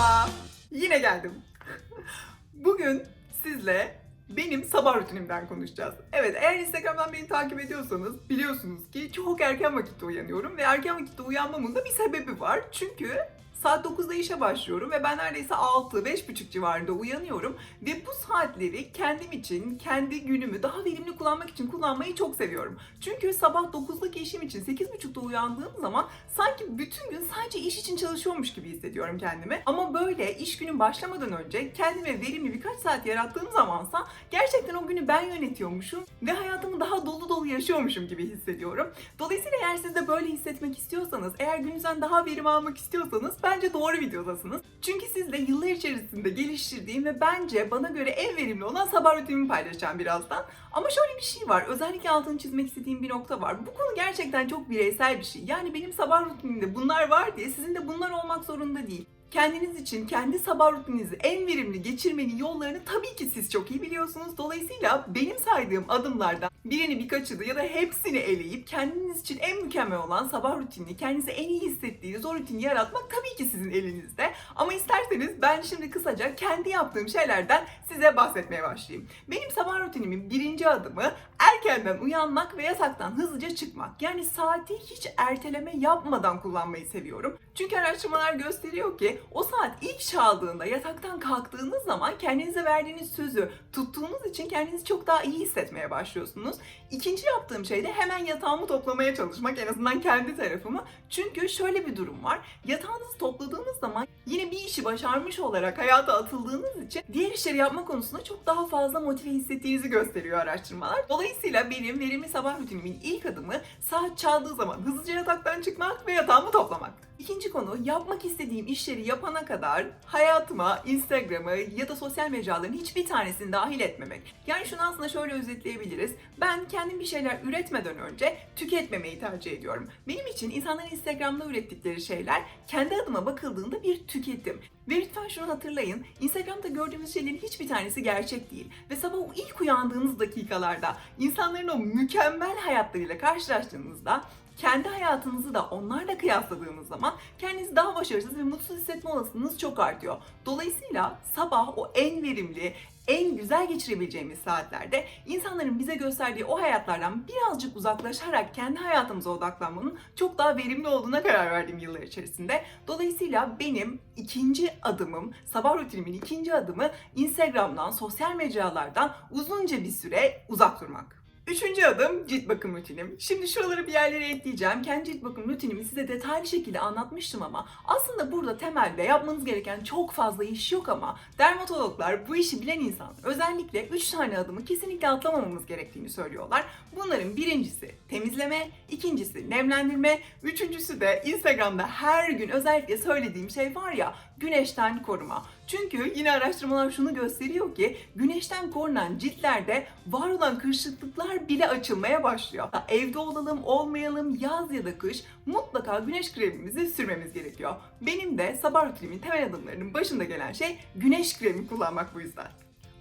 Merhaba. Yine geldim. Bugün sizle benim sabah rutinimden konuşacağız. Evet eğer Instagram'dan beni takip ediyorsanız biliyorsunuz ki çok erken vakitte uyanıyorum ve erken vakitte uyanmamın da bir sebebi var. Çünkü saat 9'da işe başlıyorum ve ben neredeyse 6-5.30 civarında uyanıyorum ve bu saatleri kendim için, kendi günümü daha verimli kullanmak için kullanmayı çok seviyorum. Çünkü sabah 9'daki işim için 8.30'da uyandığım zaman sanki bütün gün sadece iş için çalışıyormuş gibi hissediyorum kendimi. Ama böyle iş günün başlamadan önce kendime verimli birkaç saat yarattığım zamansa gerçekten o günü ben yönetiyormuşum ve hayatımı daha dolu dolu yaşıyormuşum gibi hissediyorum. Dolayısıyla eğer siz de böyle hissetmek istiyorsanız, eğer gününüzden daha verim almak istiyorsanız bence doğru videodasınız. Çünkü sizle yıllar içerisinde geliştirdiğim ve bence bana göre en verimli olan sabah rutinimi paylaşacağım birazdan. Ama şöyle bir şey var. Özellikle altını çizmek istediğim bir nokta var. Bu konu gerçekten çok bireysel bir şey. Yani benim sabah rutinimde bunlar var diye sizin de bunlar olmak zorunda değil. Kendiniz için kendi sabah rutininizi en verimli geçirmenin yollarını tabii ki siz çok iyi biliyorsunuz. Dolayısıyla benim saydığım adımlardan birini birkaçını ya da hepsini eleyip kendiniz için en mükemmel olan sabah rutinini, kendinizi en iyi hissettiğiniz o rutini yaratmak tabii ki sizin elinizde. Ama isterseniz ben şimdi kısaca kendi yaptığım şeylerden size bahsetmeye başlayayım. Benim sabah rutinimin birinci adımı erkenden uyanmak ve yataktan hızlıca çıkmak. Yani saati hiç erteleme yapmadan kullanmayı seviyorum. Çünkü araştırmalar gösteriyor ki o saat ilk çaldığında yataktan kalktığınız zaman kendinize verdiğiniz sözü tuttuğunuz için kendinizi çok daha iyi hissetmeye başlıyorsunuz. İkinci yaptığım şey de hemen yatağımı toplamaya çalışmak en azından kendi tarafımı. Çünkü şöyle bir durum var. Yatağınızı topladığınız zaman yine bir işi başarmış olarak hayata atıldığınız için diğer işleri yapma konusunda çok daha fazla motive hissettiğinizi gösteriyor araştırmalar. Dolayısıyla benim verimli sabah rutinimin ilk adımı saat çaldığı zaman hızlıca yataktan çıkmak ve yatağımı toplamak. İkinci konu yapmak istediğim işleri yapana kadar hayatıma Instagram'ı ya da sosyal mecraların hiçbir tanesini dahil etmemek. Yani şunu aslında şöyle özetleyebiliriz. Ben kendim bir şeyler üretmeden önce tüketmemeyi tercih ediyorum. Benim için insanların Instagram'da ürettikleri şeyler kendi adıma bakıldığında bir tüketim. Ve lütfen şunu hatırlayın. Instagram'da gördüğümüz şeylerin hiçbir tanesi gerçek değil. Ve sabah o ilk uyandığınız dakikalarda insanların o mükemmel hayatlarıyla karşılaştığınızda kendi hayatınızı da onlarla kıyasladığınız zaman kendinizi daha başarısız ve mutsuz hissetme olasılığınız çok artıyor. Dolayısıyla sabah o en verimli, en güzel geçirebileceğimiz saatlerde insanların bize gösterdiği o hayatlardan birazcık uzaklaşarak kendi hayatımıza odaklanmanın çok daha verimli olduğuna karar verdim yıllar içerisinde. Dolayısıyla benim ikinci adımım, sabah rutinimin ikinci adımı Instagram'dan, sosyal mecralardan uzunca bir süre uzak durmak. Üçüncü adım cilt bakım rutinim. Şimdi şuraları bir yerlere ekleyeceğim. Kendi cilt bakım rutinimi size detaylı şekilde anlatmıştım ama aslında burada temelde yapmanız gereken çok fazla iş yok ama dermatologlar bu işi bilen insan özellikle 3 tane adımı kesinlikle atlamamamız gerektiğini söylüyorlar. Bunların birincisi temizleme, ikincisi nemlendirme, üçüncüsü de Instagram'da her gün özellikle söylediğim şey var ya güneşten koruma. Çünkü yine araştırmalar şunu gösteriyor ki güneşten korunan ciltlerde var olan kırışıklıklar bile açılmaya başlıyor. Evde olalım olmayalım yaz ya da kış mutlaka güneş kremimizi sürmemiz gerekiyor. Benim de sabah rutinimin temel adımlarının başında gelen şey güneş kremi kullanmak bu yüzden.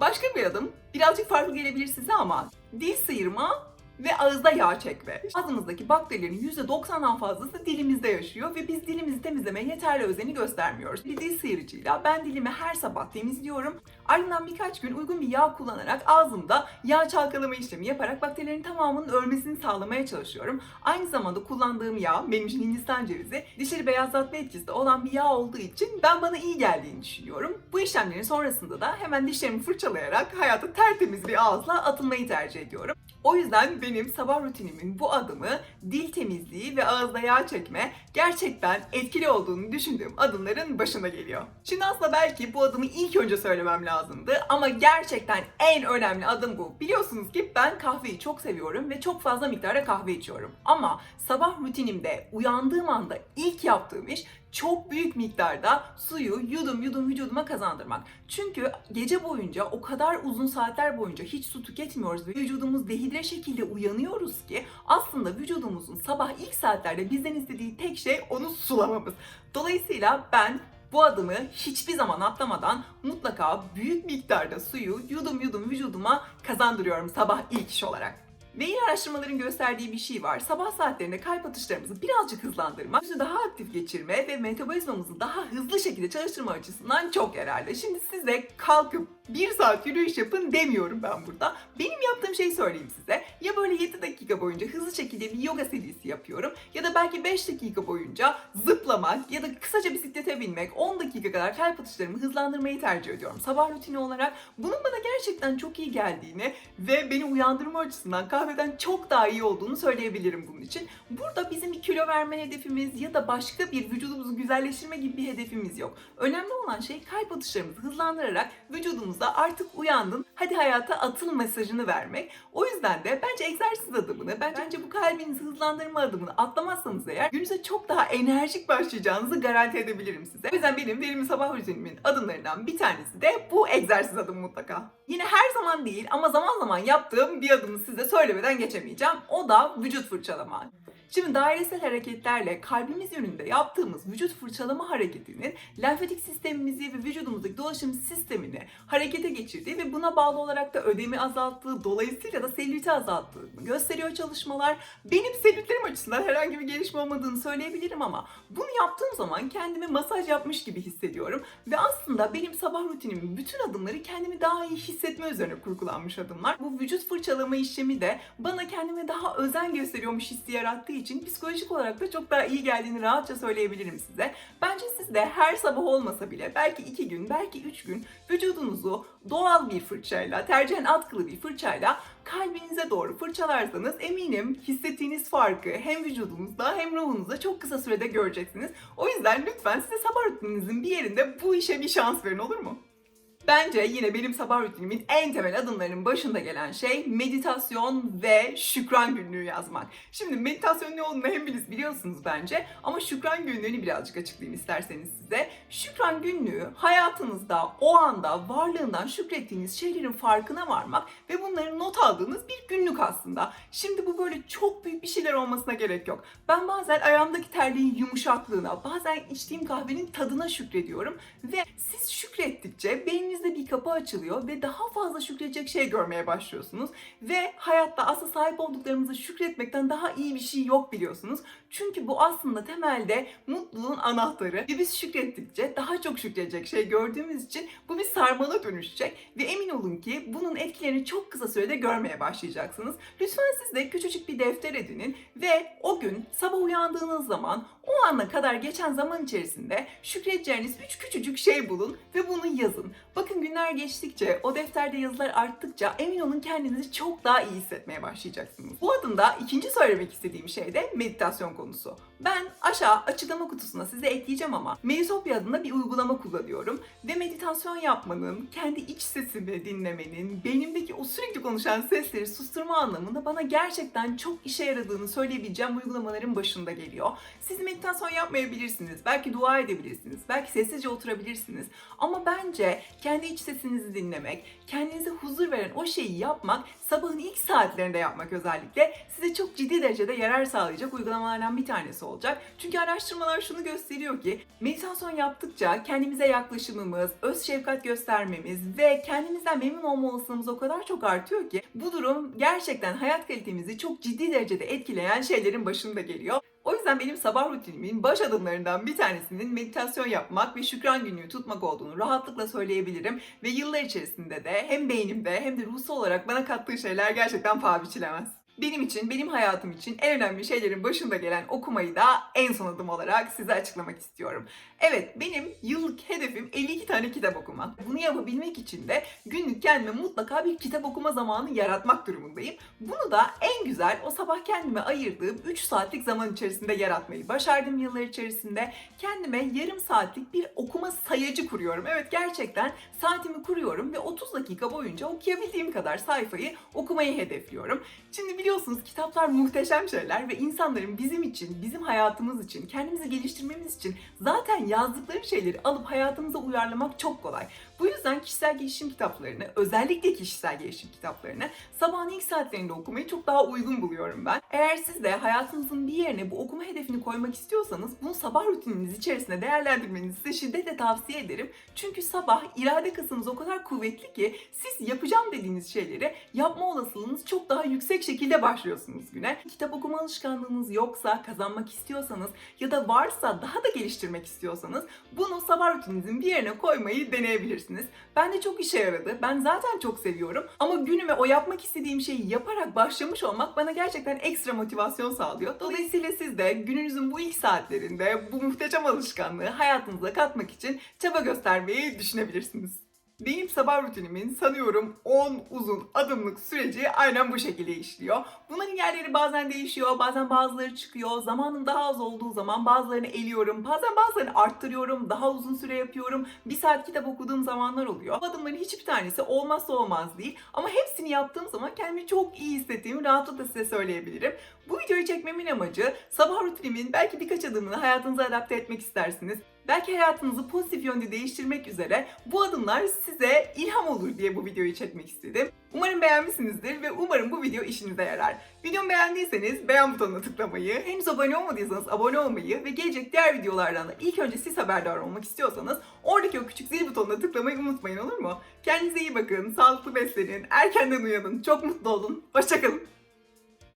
Başka bir adım birazcık farklı gelebilir size ama dil sıyırma ve ağızda yağ çekme. Ağzımızdaki bakterilerin %90'dan fazlası dilimizde yaşıyor ve biz dilimizi temizlemeye yeterli özeni göstermiyoruz. Bir dil sıyırıcıyla ben dilimi her sabah temizliyorum. Ardından birkaç gün uygun bir yağ kullanarak ağzımda yağ çalkalama işlemi yaparak bakterilerin tamamının ölmesini sağlamaya çalışıyorum. Aynı zamanda kullandığım yağ benim için Hindistan cevizi dişleri beyazlatma etkisi de olan bir yağ olduğu için ben bana iyi geldiğini düşünüyorum. Bu işlemlerin sonrasında da hemen dişlerimi fırçalayarak hayata tertemiz bir ağızla atılmayı tercih ediyorum. O yüzden benim sabah rutinimin bu adımı dil temizliği ve ağızda yağ çekme gerçekten etkili olduğunu düşündüğüm adımların başına geliyor. Şimdi aslında belki bu adımı ilk önce söylemem lazımdı ama gerçekten en önemli adım bu. Biliyorsunuz ki ben kahveyi çok seviyorum ve çok fazla miktarda kahve içiyorum. Ama sabah rutinimde uyandığım anda ilk yaptığım iş çok büyük miktarda suyu yudum yudum vücuduma kazandırmak. Çünkü gece boyunca o kadar uzun saatler boyunca hiç su tüketmiyoruz ve vücudumuz dehidre şekilde uyanıyoruz ki aslında vücudumuzun sabah ilk saatlerde bizden istediği tek şey onu sulamamız. Dolayısıyla ben bu adımı hiçbir zaman atlamadan mutlaka büyük miktarda suyu yudum yudum vücuduma kazandırıyorum sabah ilk iş olarak. Ve yine araştırmaların gösterdiği bir şey var. Sabah saatlerinde kalp atışlarımızı birazcık hızlandırmak, yüzü daha aktif geçirme ve metabolizmamızı daha hızlı şekilde çalıştırma açısından çok yararlı. Şimdi size kalkıp bir saat yürüyüş yapın demiyorum ben burada. Benim yaptığım şeyi söyleyeyim size. Ya böyle 7 dakika boyunca hızlı şekilde bir yoga serisi yapıyorum ya da belki 5 dakika boyunca zıplamak ya da kısaca bisiklete binmek 10 dakika kadar kalp atışlarımı hızlandırmayı tercih ediyorum. Sabah rutini olarak bunun bana gerçekten çok iyi geldiğini ve beni uyandırma açısından kahveden çok daha iyi olduğunu söyleyebilirim bunun için. Burada bizim kilo verme hedefimiz ya da başka bir vücudumuzu güzelleştirme gibi bir hedefimiz yok. Önemli olan şey kalp atışlarımızı hızlandırarak vücudumuza artık uyandın, hadi hayata atıl mesajını vermek. O yüzden de bence egzersiz adımını, bence bu kalbinizi hızlandırma adımını atlamazsanız eğer gününüze çok daha enerjik başlayacağınızı garanti edebilirim size. O yüzden benim verimli sabah rutinimin adımlarından bir tanesi de bu egzersiz adımı mutlaka. Yine her zaman değil ama zaman zaman yaptığım bir adımı size söylemeden geçemeyeceğim. O da vücut fırçalama. Şimdi dairesel hareketlerle kalbimiz yönünde yaptığımız vücut fırçalama hareketinin lenfatik sistemimizi ve vücudumuzdaki dolaşım sistemini harekete geçirdiği ve buna bağlı olarak da ödemi azalttığı, dolayısıyla da selüliti azalttığını gösteriyor çalışmalar. Benim selülitlerim açısından herhangi bir gelişme olmadığını söyleyebilirim ama bunu yaptığım zaman kendimi masaj yapmış gibi hissediyorum ve aslında benim sabah rutinimin bütün adımları kendimi daha iyi hissetme üzerine kurgulanmış adımlar. Bu vücut fırçalama işlemi de bana kendime daha özen gösteriyormuş hissi yarattığı için psikolojik olarak da çok daha iyi geldiğini rahatça söyleyebilirim size. Bence siz de her sabah olmasa bile belki iki gün, belki üç gün vücudunuzu doğal bir fırçayla, tercihen atkılı bir fırçayla kalbinize doğru fırçalarsanız eminim hissettiğiniz farkı hem vücudunuzda hem ruhunuzda çok kısa sürede göreceksiniz. O yüzden lütfen size sabah rutininizin bir yerinde bu işe bir şans verin olur mu? Bence yine benim sabah rutinimin en temel adımlarının başında gelen şey meditasyon ve şükran günlüğü yazmak. Şimdi meditasyon ne olduğunu hepiniz biliyorsunuz bence ama şükran günlüğünü birazcık açıklayayım isterseniz size. Şükran günlüğü hayatınızda o anda varlığından şükrettiğiniz şeylerin farkına varmak ve bunları not aldığınız bir günlük aslında. Şimdi bu böyle çok büyük bir şeyler olmasına gerek yok. Ben bazen ayağımdaki terliğin yumuşaklığına, bazen içtiğim kahvenin tadına şükrediyorum ve siz şükrettikçe beyninizde bir kapı açılıyor ve daha fazla şükredecek şey görmeye başlıyorsunuz ve hayatta aslında sahip olduklarımıza şükretmekten daha iyi bir şey yok biliyorsunuz. Çünkü bu aslında temelde mutluluğun anahtarı ve biz şükrettikçe daha çok şükredecek şey gördüğümüz için bu bir sarmala dönüşecek ve emin olun ki bunun etkilerini çok kısa sürede görmeye başlayacaksınız. Lütfen siz de küçücük bir defter edinin ve o gün sabah uyandığınız zaman o ana kadar geçen zaman içerisinde şükredeceğiniz üç küçücük şey bulun ve bunu yazın. Bakın günler geçtikçe, o defterde yazılar arttıkça emin olun kendinizi çok daha iyi hissetmeye başlayacaksınız. Bu adımda ikinci söylemek istediğim şey de meditasyon konusu. Ben aşağı açıklama kutusuna size ekleyeceğim ama Meditopya adında bir uygulama kullanıyorum ve meditasyon yapmanın, kendi iç sesimi dinlemenin, beynimdeki o sürekli konuşan sesleri susturma anlamında bana gerçekten çok işe yaradığını söyleyebileceğim uygulamaların başında geliyor. Siz meditasyon yapmayabilirsiniz, belki dua edebilirsiniz, belki sessizce oturabilirsiniz ama bence kendi iç sesinizi dinlemek, kendinize huzur veren o şeyi yapmak, sabahın ilk saatlerinde yapmak özellikle size çok ciddi derecede yarar sağlayacak uygulamalardan bir tanesi olacak. Çünkü araştırmalar şunu gösteriyor ki meditasyon yaptıkça kendimize yaklaşımımız, öz şefkat göstermemiz ve kendimizden memnun olma olasılığımız o kadar çok artıyor ki bu durum gerçekten hayat kalitemizi çok ciddi derecede etkileyen şeylerin başında geliyor. O yüzden benim sabah rutinimin baş adımlarından bir tanesinin meditasyon yapmak ve şükran günlüğü tutmak olduğunu rahatlıkla söyleyebilirim. Ve yıllar içerisinde de hem beynimde hem de ruhsal olarak bana kattığı şeyler gerçekten paha biçilemez. Benim için, benim hayatım için en önemli şeylerin başında gelen okumayı da en son adım olarak size açıklamak istiyorum. Evet, benim yıllık hedefim 52 tane kitap okumak. Bunu yapabilmek için de günlük kendime mutlaka bir kitap okuma zamanı yaratmak durumundayım. Bunu da en güzel o sabah kendime ayırdığım 3 saatlik zaman içerisinde yaratmayı başardım yıllar içerisinde. Kendime yarım saatlik bir okuma sayacı kuruyorum. Evet gerçekten saatimi kuruyorum ve 30 dakika boyunca okuyabildiğim kadar sayfayı okumayı hedefliyorum. Şimdi biliyorsunuz kitaplar muhteşem şeyler ve insanların bizim için, bizim hayatımız için, kendimizi geliştirmemiz için zaten yazdıkları şeyleri alıp hayatımıza uyarlamak çok kolay. Bu yüzden kişisel gelişim kitaplarını, özellikle kişisel gelişim kitaplarını sabahın ilk saatlerinde okumayı çok daha uygun buluyorum ben. Eğer siz de hayatınızın bir yerine bu okuma hedefini koymak istiyorsanız bunu sabah rutininiz içerisinde değerlendirmenizi size şiddetle tavsiye ederim. Çünkü sabah irade kasınız o kadar kuvvetli ki siz yapacağım dediğiniz şeyleri yapma olasılığınız çok daha yüksek şekilde başlıyorsunuz güne. Kitap okuma alışkanlığınız yoksa, kazanmak istiyorsanız ya da varsa daha da geliştirmek istiyorsanız bunu sabah rutininizin bir yerine koymayı deneyebilirsiniz. Ben de çok işe yaradı. Ben zaten çok seviyorum. Ama günüme o yapmak istediğim şeyi yaparak başlamış olmak bana gerçekten ekstra motivasyon sağlıyor. Dolayısıyla siz de gününüzün bu ilk saatlerinde bu muhteşem alışkanlığı hayatınıza katmak için çaba göstermeyi düşünebilirsiniz. Benim sabah rutinimin sanıyorum 10 uzun adımlık süreci aynen bu şekilde işliyor. Bunların yerleri bazen değişiyor, bazen bazıları çıkıyor. Zamanım daha az olduğu zaman bazılarını eliyorum, bazen bazılarını arttırıyorum, daha uzun süre yapıyorum. Bir saat kitap okuduğum zamanlar oluyor. Bu adımların hiçbir tanesi olmazsa olmaz değil. Ama hepsini yaptığım zaman kendimi çok iyi hissettiğimi rahatlıkla size söyleyebilirim. Bu videoyu çekmemin amacı sabah rutinimin belki birkaç adımını hayatınıza adapte etmek istersiniz. Belki hayatınızı pozitif yönde değiştirmek üzere bu adımlar size ilham olur diye bu videoyu çekmek istedim. Umarım beğenmişsinizdir ve umarım bu video işinize yarar. Videomu beğendiyseniz beğen butonuna tıklamayı, henüz abone olmadıysanız abone olmayı ve gelecek diğer videolardan da ilk önce siz haberdar olmak istiyorsanız oradaki o küçük zil butonuna tıklamayı unutmayın olur mu? Kendinize iyi bakın, sağlıklı beslenin, erkenden uyanın, çok mutlu olun, hoşçakalın.